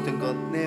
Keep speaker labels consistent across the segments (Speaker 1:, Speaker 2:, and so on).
Speaker 1: Buting konti.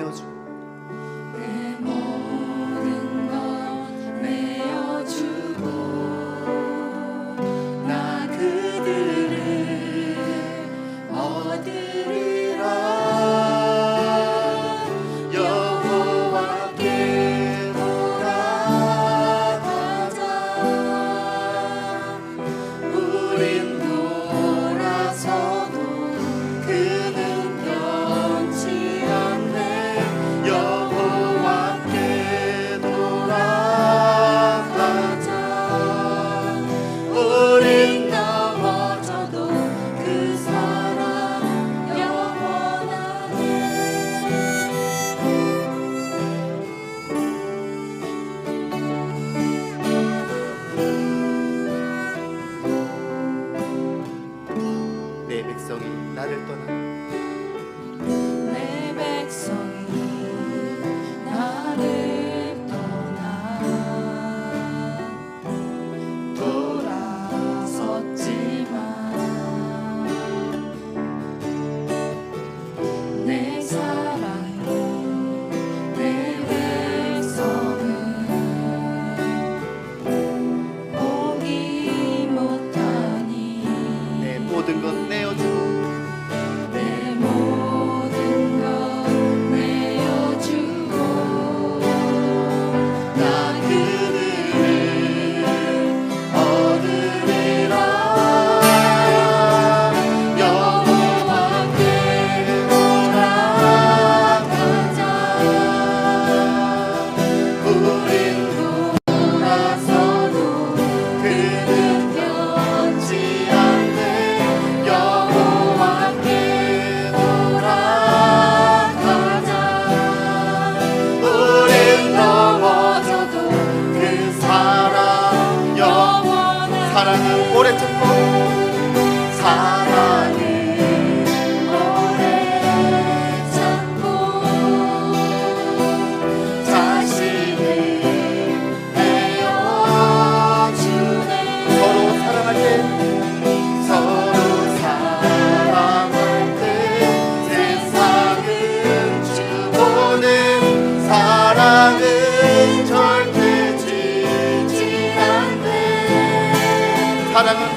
Speaker 1: paranın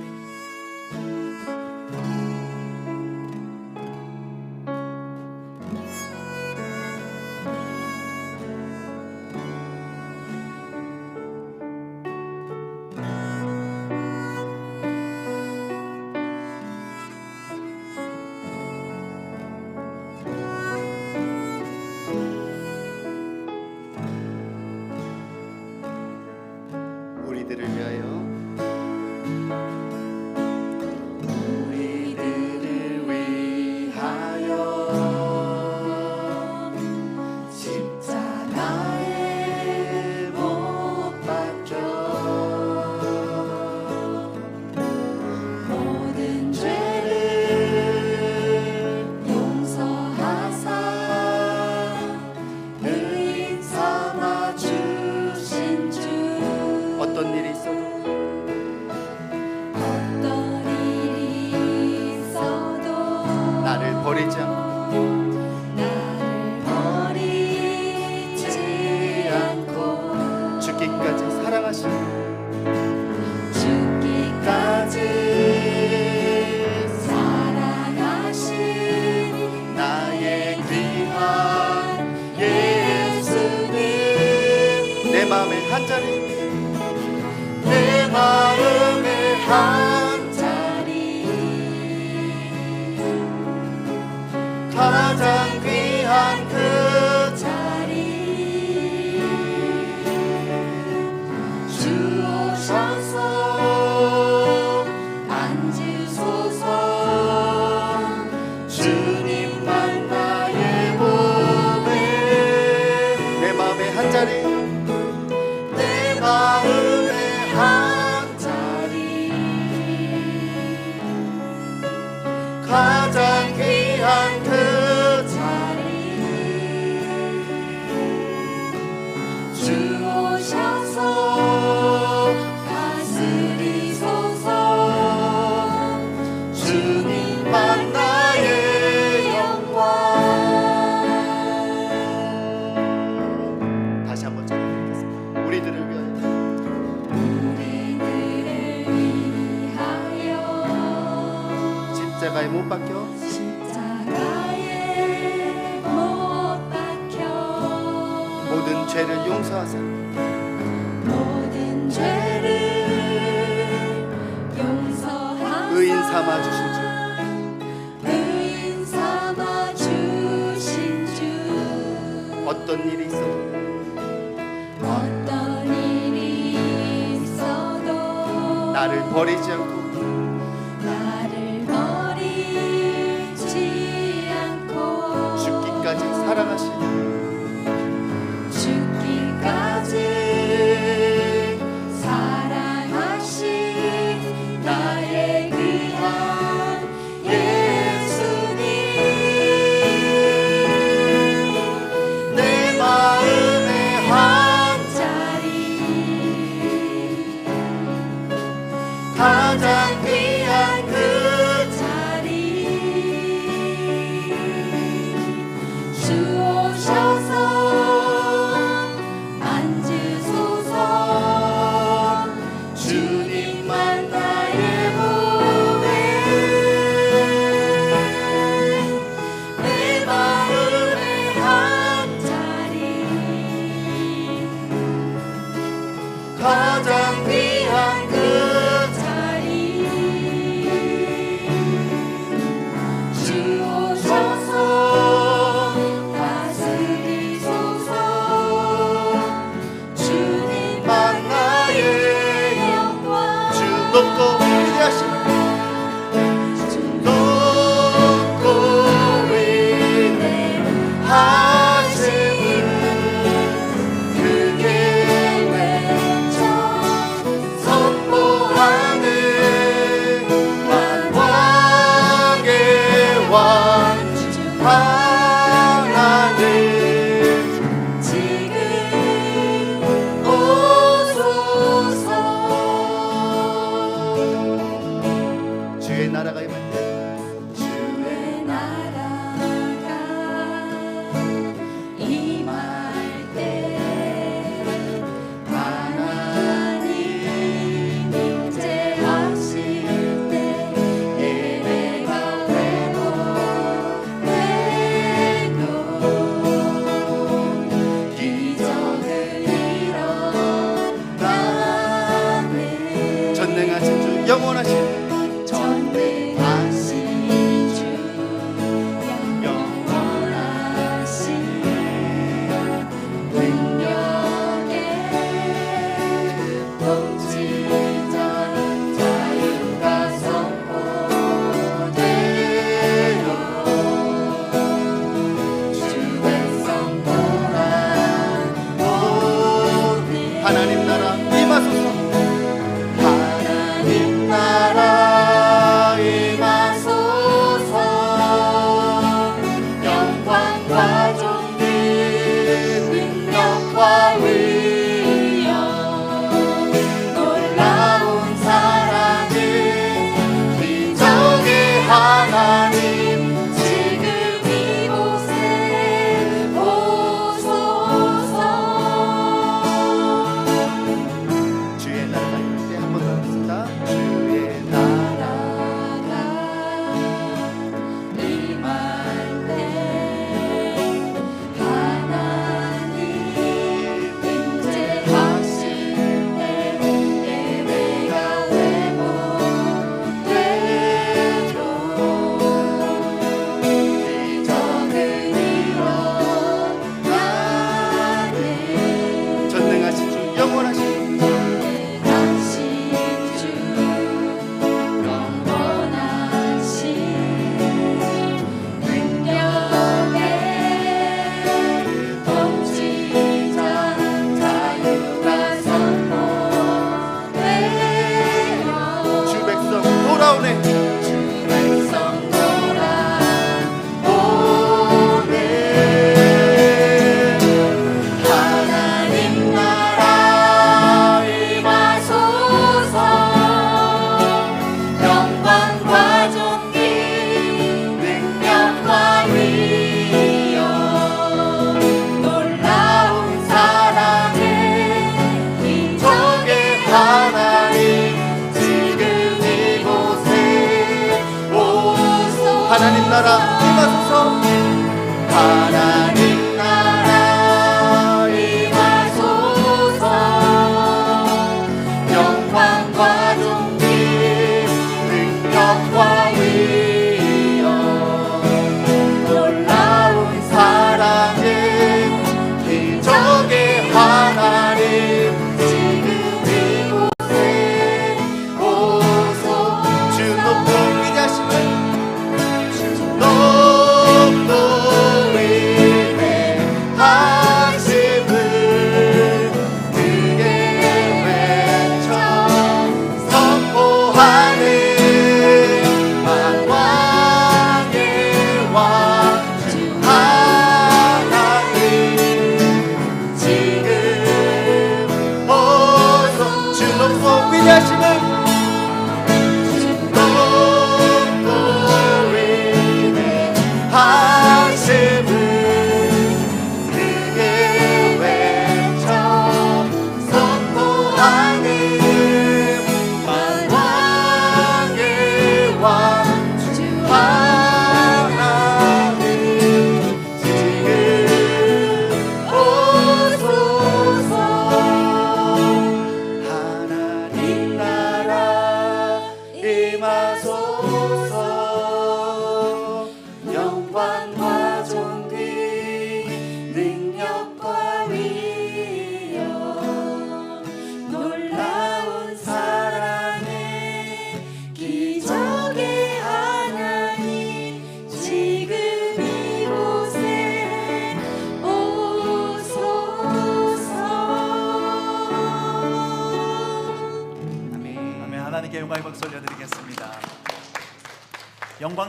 Speaker 1: Thank you. Daddy. 십자가에 못 박혀. 십자가에 못 박혀. 모든 죄를 용서하사.
Speaker 2: 모든 죄를 용서하사.
Speaker 1: 의인 삼아 주신 주.
Speaker 2: 의인 삼아 주신 주.
Speaker 1: 어떤 일이 있어도.
Speaker 2: 어떤 일이 있어도.
Speaker 1: 나를 버리지 않고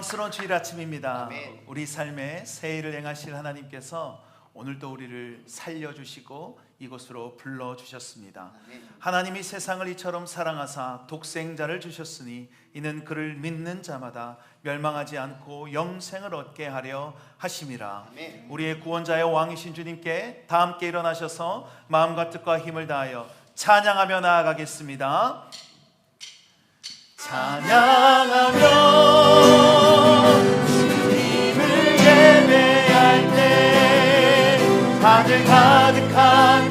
Speaker 3: 영광스러운 주일 아침입니다. 우리 삶의 새해를 행하실 하나님께서 오늘도 우리를 살려주시고 이곳으로 불러주셨습니다. 하나님이 세상을 이처럼 사랑하사 독생자를 주셨으니 이는 그를 믿는 자마다 멸망하지 않고 영생을 얻게 하려 하심이라. 우리의 구원자의 왕이신 주님께 다 함께 일어나셔서 마음과 뜻과 힘을 다하여 찬양하며 나아가겠습니다. 찬양하며 주님을 예배할 때 가득 가득한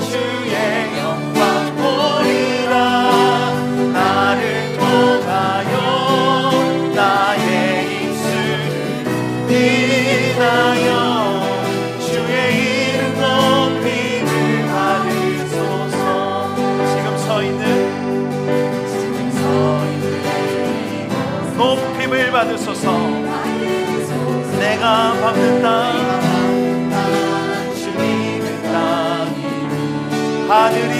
Speaker 3: 땅, 주님의 땅이 하늘이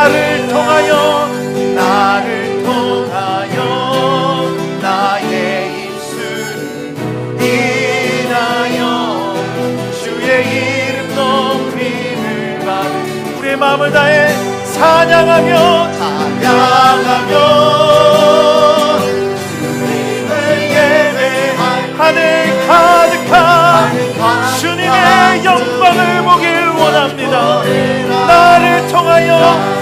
Speaker 3: 나를 통하여 나를 통하여 나의 입술을 인하여 주의 이름 높임을 받은 우리의 마음을 다해 찬양하며 찬양하며 주님을 예배할 하늘 가득한 주님의 영광을 보길 원합니다. 나를 통하여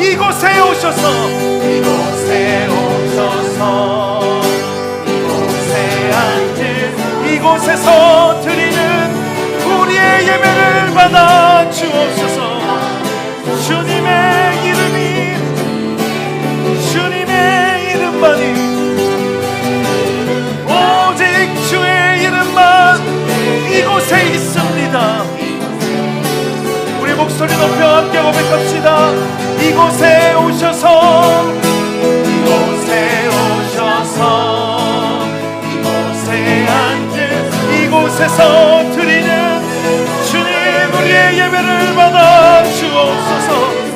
Speaker 3: 이 이곳에 오셔서. 이곳에 오셔서 이곳에 앉은 이곳에서 드리는 우리의 예배를 받아 목소리 높여 함께 고백합시다. 이곳에 오셔서 이곳에 오셔서 이곳에 앉은 이곳에서 드리는 주님 우리의 예배를 받아 주옵소서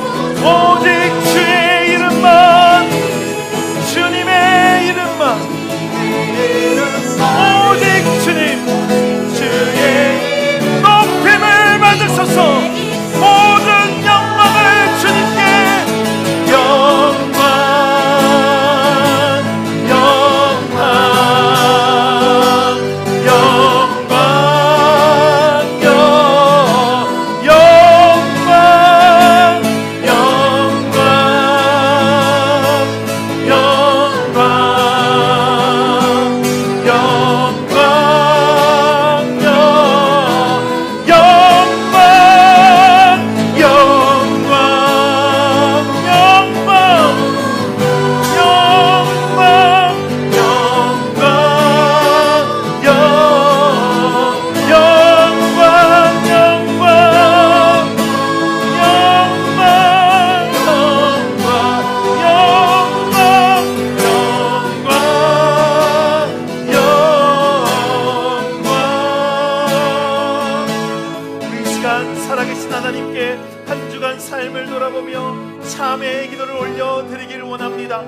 Speaker 3: 하나님께 한 주간 삶을 돌아보며 참회의 기도를 올려드리기를 원합니다.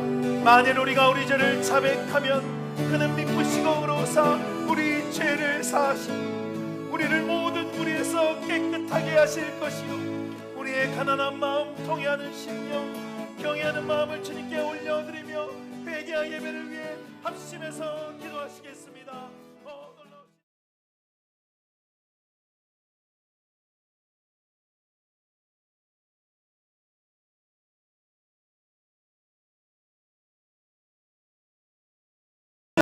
Speaker 3: 만일 우리가 우리 죄를 자백하면 그는 믿으시고 의로사 우리 죄를 사하시고 우리를 모든 무리에서 깨끗하게 하실 것이요. 우리의 가난한 마음 통해하는 심령 경외하는 마음을 주님께 올려드리며 회개와 예배를 위해 합심해서 기도하시겠습니다